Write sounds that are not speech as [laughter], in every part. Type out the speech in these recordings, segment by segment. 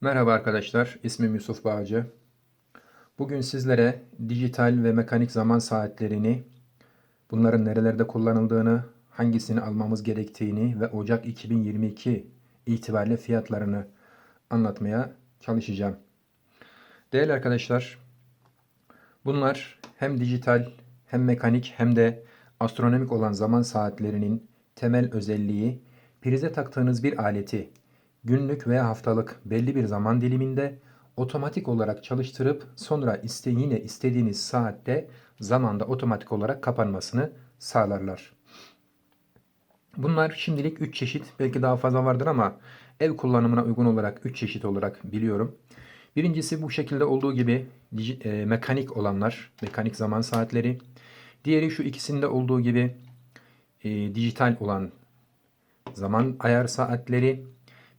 Merhaba arkadaşlar, ismim Yusuf Bağcı. Bugün sizlere dijital ve mekanik zaman saatlerini, bunların nerelerde kullanıldığını, hangisini almamız gerektiğini ve Ocak 2022 itibariyle fiyatlarını anlatmaya çalışacağım. Değerli arkadaşlar, bunlar hem dijital hem mekanik hem de astronomik olan zaman saatlerinin temel özelliği prize taktığınız bir aleti günlük veya haftalık belli bir zaman diliminde otomatik olarak çalıştırıp sonra iste yine istediğiniz saatte zamanda otomatik olarak kapanmasını sağlarlar. Bunlar şimdilik 3 çeşit belki daha fazla vardır ama ev kullanımına uygun olarak 3 çeşit olarak biliyorum. Birincisi bu şekilde olduğu gibi e, mekanik olanlar, mekanik zaman saatleri. Diğeri şu ikisinde olduğu gibi e, dijital olan zaman ayar saatleri.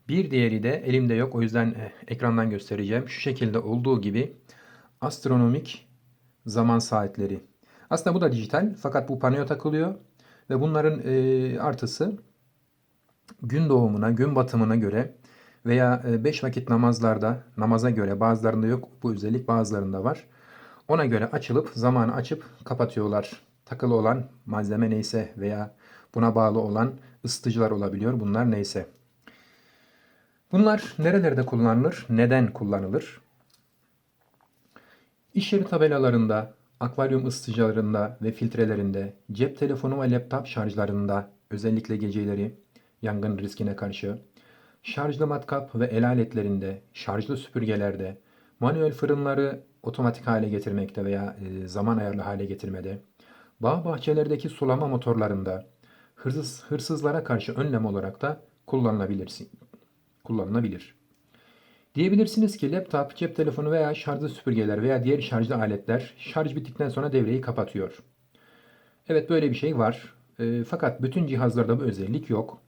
Bir diğeri de elimde yok o yüzden e, ekrandan göstereceğim. Şu şekilde olduğu gibi astronomik zaman saatleri. Aslında bu da dijital fakat bu panoya takılıyor ve bunların e, artısı gün doğumuna, gün batımına göre veya 5 vakit namazlarda namaza göre bazılarında yok bu özellik bazılarında var. Ona göre açılıp zamanı açıp kapatıyorlar. Takılı olan malzeme neyse veya buna bağlı olan ısıtıcılar olabiliyor. Bunlar neyse. Bunlar nerelerde kullanılır? Neden kullanılır? İş yeri tabelalarında, akvaryum ısıtıcılarında ve filtrelerinde, cep telefonu ve laptop şarjlarında, özellikle geceleri yangın riskine karşı, şarjlı matkap ve el aletlerinde, şarjlı süpürgelerde, manuel fırınları otomatik hale getirmekte veya e, zaman ayarlı hale getirmede, bağ bahçelerdeki sulama motorlarında, hırsız, hırsızlara karşı önlem olarak da kullanılabilir. Kullanılabilir. Diyebilirsiniz ki laptop, cep telefonu veya şarjlı süpürgeler veya diğer şarjlı aletler şarj bittikten sonra devreyi kapatıyor. Evet böyle bir şey var. E, fakat bütün cihazlarda bu özellik yok.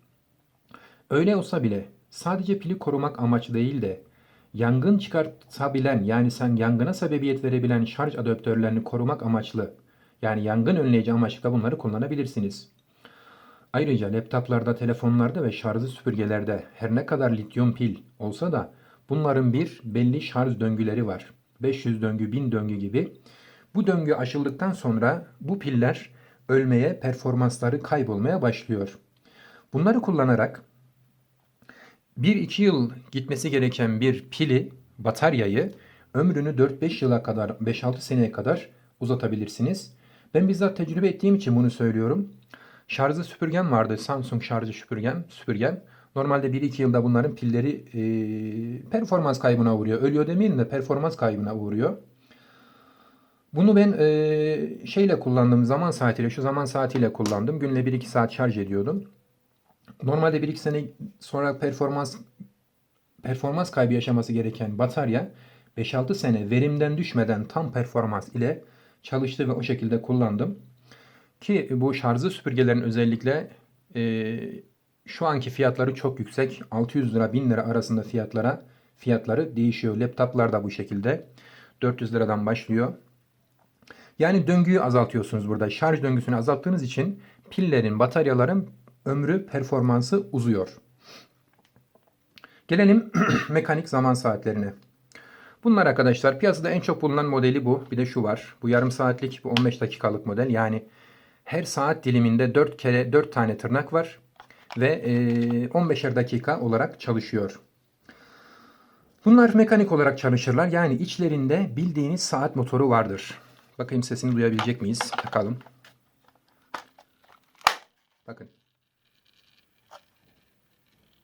Öyle olsa bile sadece pili korumak amaçlı değil de yangın çıkartabilen yani sen yangına sebebiyet verebilen şarj adaptörlerini korumak amaçlı yani yangın önleyici amaçlı da bunları kullanabilirsiniz. Ayrıca laptoplarda, telefonlarda ve şarjlı süpürgelerde her ne kadar lityum pil olsa da bunların bir belli şarj döngüleri var. 500 döngü, 1000 döngü gibi. Bu döngü aşıldıktan sonra bu piller ölmeye, performansları kaybolmaya başlıyor. Bunları kullanarak 1-2 yıl gitmesi gereken bir pili, bataryayı ömrünü 4-5 yıla kadar, 5-6 seneye kadar uzatabilirsiniz. Ben bizzat tecrübe ettiğim için bunu söylüyorum. Şarjlı süpürgem vardı. Samsung şarjlı süpürgem. süpürgem. Normalde 1-2 yılda bunların pilleri e, performans kaybına uğruyor. Ölüyor demeyelim de performans kaybına uğruyor. Bunu ben e, şeyle kullandım. Zaman saatiyle, şu zaman saatiyle kullandım. Günle 1-2 saat şarj ediyordum. Normalde 1-2 sene sonra performans performans kaybı yaşaması gereken batarya 5-6 sene verimden düşmeden tam performans ile çalıştı ve o şekilde kullandım. Ki bu şarjlı süpürgelerin özellikle e, şu anki fiyatları çok yüksek. 600 lira 1000 lira arasında fiyatlara fiyatları değişiyor. Laptoplar da bu şekilde. 400 liradan başlıyor. Yani döngüyü azaltıyorsunuz burada. Şarj döngüsünü azalttığınız için pillerin, bataryaların ömrü, performansı uzuyor. Gelelim [clears throat] mekanik zaman saatlerine. Bunlar arkadaşlar piyasada en çok bulunan modeli bu. Bir de şu var. Bu yarım saatlik, bu 15 dakikalık model. Yani her saat diliminde 4 kere 4 tane tırnak var ve 15'er dakika olarak çalışıyor. Bunlar mekanik olarak çalışırlar. Yani içlerinde bildiğiniz saat motoru vardır. Bakayım sesini duyabilecek miyiz? Takalım. Bakın.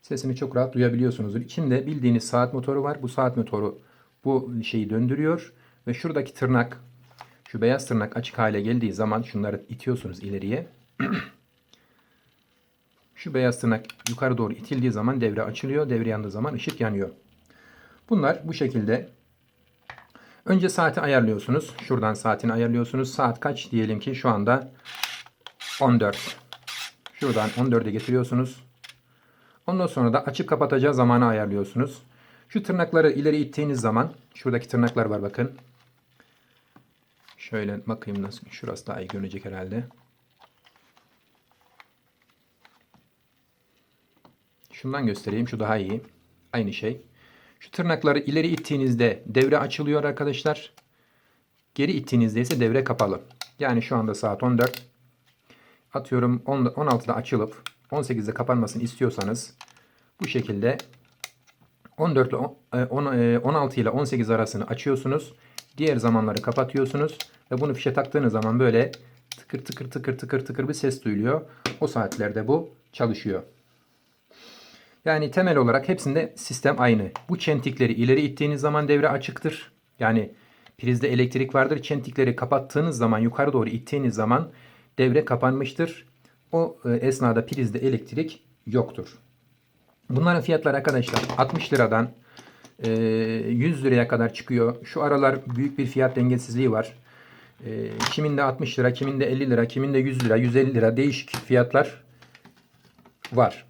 Sesini çok rahat duyabiliyorsunuzdur. İçinde bildiğiniz saat motoru var. Bu saat motoru bu şeyi döndürüyor. Ve şuradaki tırnak, şu beyaz tırnak açık hale geldiği zaman şunları itiyorsunuz ileriye. [clears throat] şu beyaz tırnak yukarı doğru itildiği zaman devre açılıyor. Devre yandığı zaman ışık yanıyor. Bunlar bu şekilde. Önce saati ayarlıyorsunuz. Şuradan saatini ayarlıyorsunuz. Saat kaç diyelim ki şu anda 14. Şuradan 14'e getiriyorsunuz. Ondan sonra da açıp kapatacağı zamanı ayarlıyorsunuz. Şu tırnakları ileri ittiğiniz zaman şuradaki tırnaklar var bakın. Şöyle bakayım nasıl. Şurası daha iyi görünecek herhalde. Şundan göstereyim. Şu daha iyi. Aynı şey. Şu tırnakları ileri ittiğinizde devre açılıyor arkadaşlar. Geri ittiğinizde ise devre kapalı. Yani şu anda saat 14. Atıyorum 10 16'da açılıp 18'de kapanmasını istiyorsanız bu şekilde 14 ile 10 e, 16 ile 18 arasını açıyorsunuz. Diğer zamanları kapatıyorsunuz ve bunu fişe taktığınız zaman böyle tıkır tıkır tıkır tıkır tıkır bir ses duyuluyor. O saatlerde bu çalışıyor. Yani temel olarak hepsinde sistem aynı. Bu çentikleri ileri ittiğiniz zaman devre açıktır. Yani prizde elektrik vardır. Çentikleri kapattığınız zaman yukarı doğru ittiğiniz zaman devre kapanmıştır. O e, esnada prizde elektrik yoktur. Bunların fiyatları arkadaşlar 60 liradan 100 liraya kadar çıkıyor. Şu aralar büyük bir fiyat dengesizliği var. Kiminde 60 lira, kiminde 50 lira, kiminde 100 lira, 150 lira değişik fiyatlar var.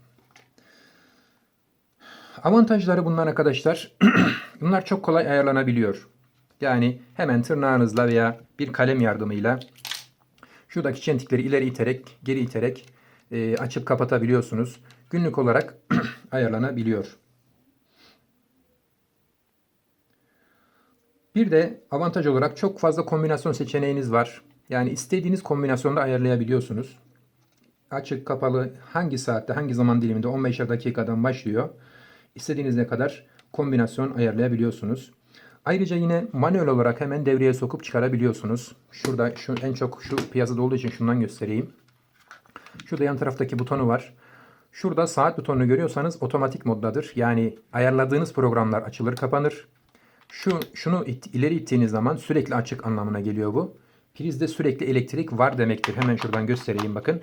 Avantajları bunlar arkadaşlar. [clears throat] bunlar çok kolay ayarlanabiliyor. Yani hemen tırnağınızla veya bir kalem yardımıyla şuradaki çentikleri ileri iterek, geri iterek e, açıp kapatabiliyorsunuz. Günlük olarak [clears throat] ayarlanabiliyor. Bir de avantaj olarak çok fazla kombinasyon seçeneğiniz var. Yani istediğiniz kombinasyonda ayarlayabiliyorsunuz. Açık, kapalı, hangi saatte, hangi zaman diliminde 15 dakikadan başlıyor. İstediğiniz ne kadar kombinasyon ayarlayabiliyorsunuz. Ayrıca yine manuel olarak hemen devreye sokup çıkarabiliyorsunuz. Şurada şu en çok şu piyasada olduğu için şundan göstereyim. Şurada yan taraftaki butonu var. Şurada saat butonunu görüyorsanız otomatik moddadır. Yani ayarladığınız programlar açılır kapanır. Şu şunu it, ileri ittiğiniz zaman sürekli açık anlamına geliyor bu. Prizde sürekli elektrik var demektir. Hemen şuradan göstereyim bakın.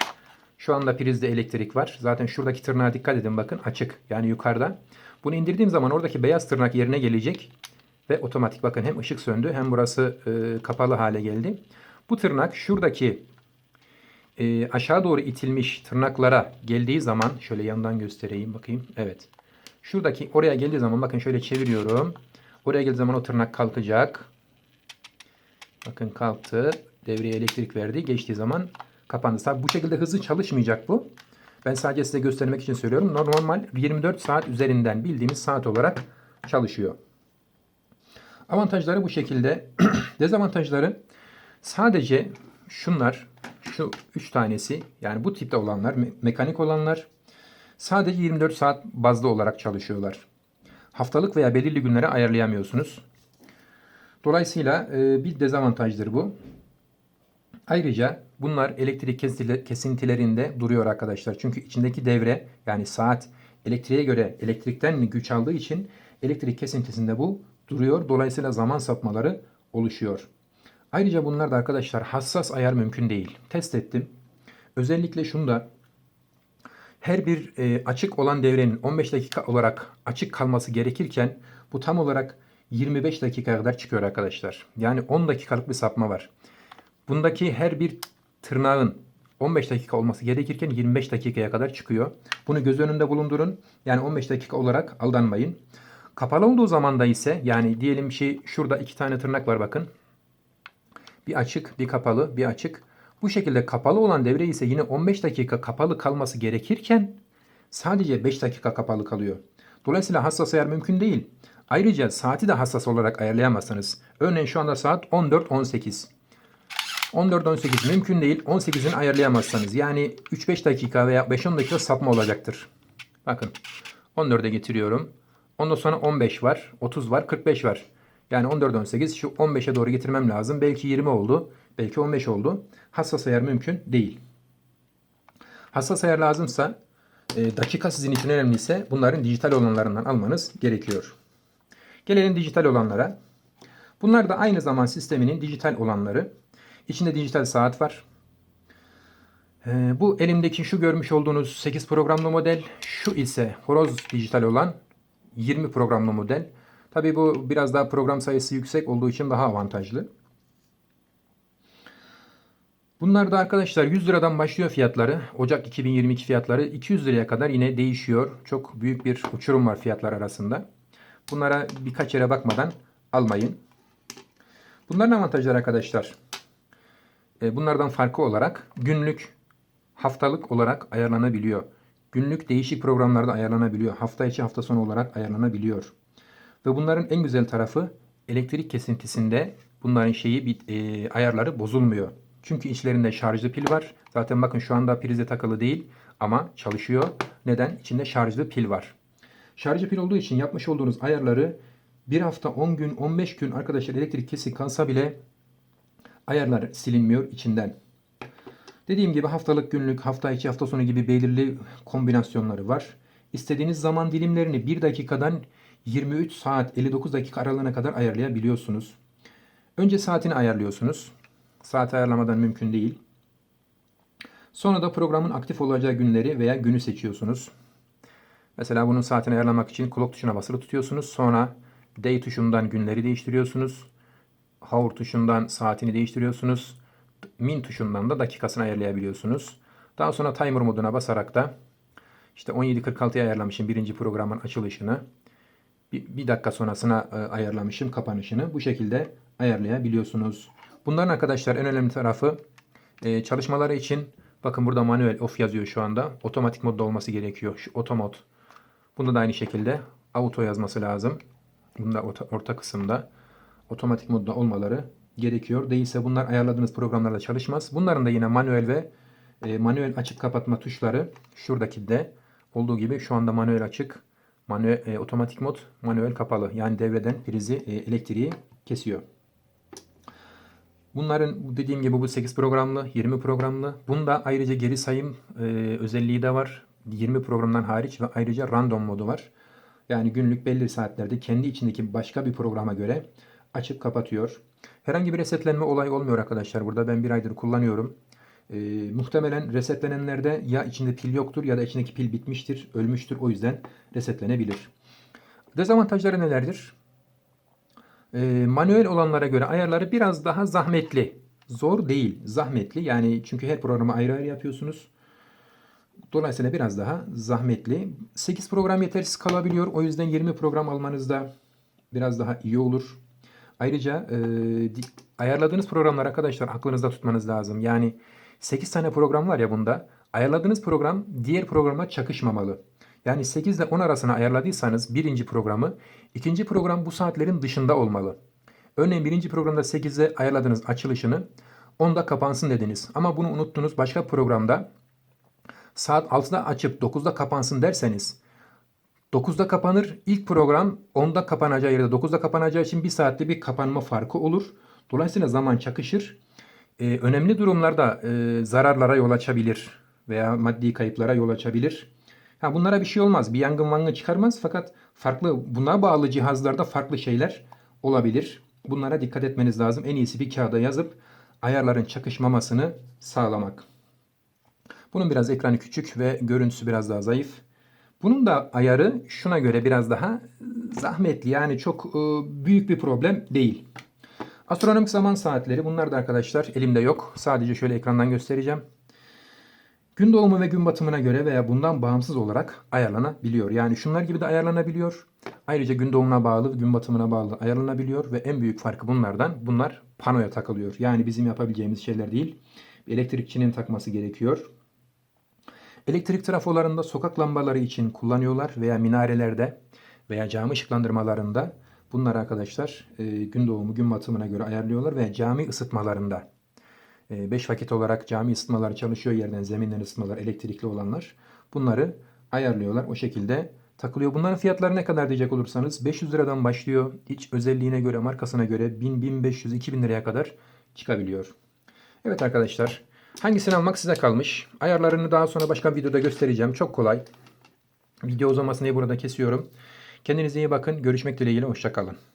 Şu anda prizde elektrik var. Zaten şuradaki tırnağa dikkat edin bakın açık. Yani yukarıda. Bunu indirdiğim zaman oradaki beyaz tırnak yerine gelecek. Ve otomatik bakın hem ışık söndü hem burası e, kapalı hale geldi. Bu tırnak şuradaki e, aşağı doğru itilmiş tırnaklara geldiği zaman şöyle yandan göstereyim bakayım. Evet. Şuradaki oraya geldiği zaman bakın şöyle çeviriyorum. Oraya geldiği zaman o tırnak kalkacak. Bakın kalktı. Devreye elektrik verdi. Geçtiği zaman kapandı. Tabi bu şekilde hızlı çalışmayacak bu. Ben sadece size göstermek için söylüyorum. Normal 24 saat üzerinden bildiğimiz saat olarak çalışıyor. Avantajları bu şekilde. [clears throat] Dezavantajları sadece şunlar şu üç tanesi yani bu tipte olanlar me mekanik olanlar sadece 24 saat bazlı olarak çalışıyorlar. Haftalık veya belirli günlere ayarlayamıyorsunuz. Dolayısıyla e, bir dezavantajdır bu. Ayrıca bunlar elektrik kesintilerinde duruyor arkadaşlar. Çünkü içindeki devre yani saat elektriğe göre elektrikten güç aldığı için elektrik kesintisinde bu duruyor. Dolayısıyla zaman sapmaları oluşuyor. Ayrıca bunlarda arkadaşlar hassas ayar mümkün değil. Test ettim. Özellikle şunu da her bir e, açık olan devrenin 15 dakika olarak açık kalması gerekirken bu tam olarak 25 dakika kadar çıkıyor arkadaşlar. Yani 10 dakikalık bir sapma var. Bundaki her bir tırnağın 15 dakika olması gerekirken 25 dakikaya kadar çıkıyor. Bunu göz önünde bulundurun. Yani 15 dakika olarak aldanmayın. Kapalı olduğu zaman da ise yani diyelim ki şurada iki tane tırnak var bakın. Bir açık, bir kapalı, bir açık. Bu şekilde kapalı olan devre ise yine 15 dakika kapalı kalması gerekirken sadece 5 dakika kapalı kalıyor. Dolayısıyla hassas ayar mümkün değil. Ayrıca saati de hassas olarak ayarlayamazsınız. Örneğin şu anda saat 14.18. 14-18 mümkün değil. 18'ini ayarlayamazsanız. Yani 3-5 dakika veya 5-10 dakika sapma olacaktır. Bakın 14'e getiriyorum. Ondan sonra 15 var, 30 var, 45 var. Yani 14, 18 şu 15'e doğru getirmem lazım. Belki 20 oldu, belki 15 oldu. Hassas ayar mümkün değil. Hassas ayar lazımsa e, dakika sizin için önemliyse bunların dijital olanlarından almanız gerekiyor. Gelelim dijital olanlara. Bunlar da aynı zaman sisteminin dijital olanları. İçinde dijital saat var. E, bu elimdeki şu görmüş olduğunuz 8 programlı model. Şu ise horoz dijital olan 20 programlı model. Tabi bu biraz daha program sayısı yüksek olduğu için daha avantajlı. Bunlar da arkadaşlar 100 liradan başlıyor fiyatları. Ocak 2022 fiyatları 200 liraya kadar yine değişiyor. Çok büyük bir uçurum var fiyatlar arasında. Bunlara birkaç yere bakmadan almayın. Bunların avantajları arkadaşlar. E, bunlardan farkı olarak günlük, haftalık olarak ayarlanabiliyor. Günlük değişik programlarda ayarlanabiliyor. Hafta içi hafta sonu olarak ayarlanabiliyor. Ve bunların en güzel tarafı elektrik kesintisinde bunların şeyi e, ayarları bozulmuyor. Çünkü içlerinde şarjlı pil var. Zaten bakın şu anda prize takılı değil ama çalışıyor. Neden? İçinde şarjlı pil var. Şarjlı pil olduğu için yapmış olduğunuz ayarları bir hafta, 10 gün, 15 gün arkadaşlar elektrik kesik kalsa bile ayarlar silinmiyor içinden. Dediğim gibi haftalık, günlük, hafta içi, hafta sonu gibi belirli kombinasyonları var. İstediğiniz zaman dilimlerini 1 dakikadan 23 saat 59 dakika aralığına kadar ayarlayabiliyorsunuz. Önce saatini ayarlıyorsunuz. Saat ayarlamadan mümkün değil. Sonra da programın aktif olacağı günleri veya günü seçiyorsunuz. Mesela bunun saatini ayarlamak için clock tuşuna basılı tutuyorsunuz. Sonra day tuşundan günleri değiştiriyorsunuz. Hour tuşundan saatini değiştiriyorsunuz. Min tuşundan da dakikasını ayarlayabiliyorsunuz. Daha sonra timer moduna basarak da işte 17.46'ya ayarlamışım birinci programın açılışını. Bir, bir dakika sonrasına e, ayarlamışım kapanışını. Bu şekilde ayarlayabiliyorsunuz. Bunların arkadaşlar en önemli tarafı e, çalışmaları için bakın burada manuel off yazıyor şu anda. Otomatik modda olması gerekiyor. Şu otomod. Bunda da aynı şekilde auto yazması lazım. Bunda orta, orta kısımda otomatik modda olmaları gerekiyor. Değilse bunlar ayarladığınız programlarda çalışmaz. Bunların da yine manuel ve e, manuel açık kapatma tuşları şuradaki de olduğu gibi şu anda manuel açık, manuel e, otomatik mod, manuel kapalı. Yani devreden prizi e, elektriği kesiyor. Bunların dediğim gibi bu 8 programlı, 20 programlı. Bunda ayrıca geri sayım e, özelliği de var. 20 programdan hariç ve ayrıca random modu var. Yani günlük belli saatlerde kendi içindeki başka bir programa göre açıp kapatıyor. Herhangi bir resetlenme olayı olmuyor arkadaşlar. Burada ben bir aydır kullanıyorum. E, muhtemelen resetlenenlerde ya içinde pil yoktur ya da içindeki pil bitmiştir, ölmüştür. O yüzden resetlenebilir. Dezavantajları nelerdir? E, manuel olanlara göre ayarları biraz daha zahmetli. Zor değil, zahmetli. Yani çünkü her programı ayrı ayrı yapıyorsunuz. Dolayısıyla biraz daha zahmetli. 8 program yetersiz kalabiliyor. O yüzden 20 program almanız da biraz daha iyi olur. Ayrıca e, ayarladığınız programlar arkadaşlar aklınızda tutmanız lazım. Yani 8 tane program var ya bunda. Ayarladığınız program diğer programa çakışmamalı. Yani 8 ile 10 arasına ayarladıysanız birinci programı, ikinci program bu saatlerin dışında olmalı. Örneğin birinci programda 8'e ayarladığınız açılışını 10'da kapansın dediniz. Ama bunu unuttunuz başka programda saat 6'da açıp 9'da kapansın derseniz 9'da kapanır. İlk program 10'da kapanacağı yerde 9'da kapanacağı için bir saatte bir kapanma farkı olur. Dolayısıyla zaman çakışır. Ee, önemli durumlarda e, zararlara yol açabilir veya maddi kayıplara yol açabilir. Ha, bunlara bir şey olmaz. Bir yangın vangın çıkarmaz fakat farklı buna bağlı cihazlarda farklı şeyler olabilir. Bunlara dikkat etmeniz lazım. En iyisi bir kağıda yazıp ayarların çakışmamasını sağlamak. Bunun biraz ekranı küçük ve görüntüsü biraz daha zayıf. Bunun da ayarı şuna göre biraz daha zahmetli. Yani çok e, büyük bir problem değil. Astronomik zaman saatleri bunlar da arkadaşlar elimde yok. Sadece şöyle ekrandan göstereceğim. Gün doğumu ve gün batımına göre veya bundan bağımsız olarak ayarlanabiliyor. Yani şunlar gibi de ayarlanabiliyor. Ayrıca gün doğumuna bağlı, gün batımına bağlı ayarlanabiliyor ve en büyük farkı bunlardan bunlar panoya takılıyor. Yani bizim yapabileceğimiz şeyler değil. Elektrikçinin takması gerekiyor. Elektrik trafolarında sokak lambaları için kullanıyorlar veya minarelerde veya cami ışıklandırmalarında bunları arkadaşlar e, gün doğumu gün batımına göre ayarlıyorlar ve cami ısıtmalarında 5 vakit olarak cami ısıtmaları çalışıyor yerden zeminden ısıtmalar elektrikli olanlar bunları ayarlıyorlar o şekilde takılıyor. Bunların fiyatları ne kadar diyecek olursanız 500 liradan başlıyor. İç özelliğine göre markasına göre 1000, 1500, 2000 liraya kadar çıkabiliyor. Evet arkadaşlar Hangisini almak size kalmış. Ayarlarını daha sonra başka bir videoda göstereceğim. Çok kolay. Video uzamasını burada kesiyorum. Kendinize iyi bakın. Görüşmek dileğiyle. Hoşçakalın.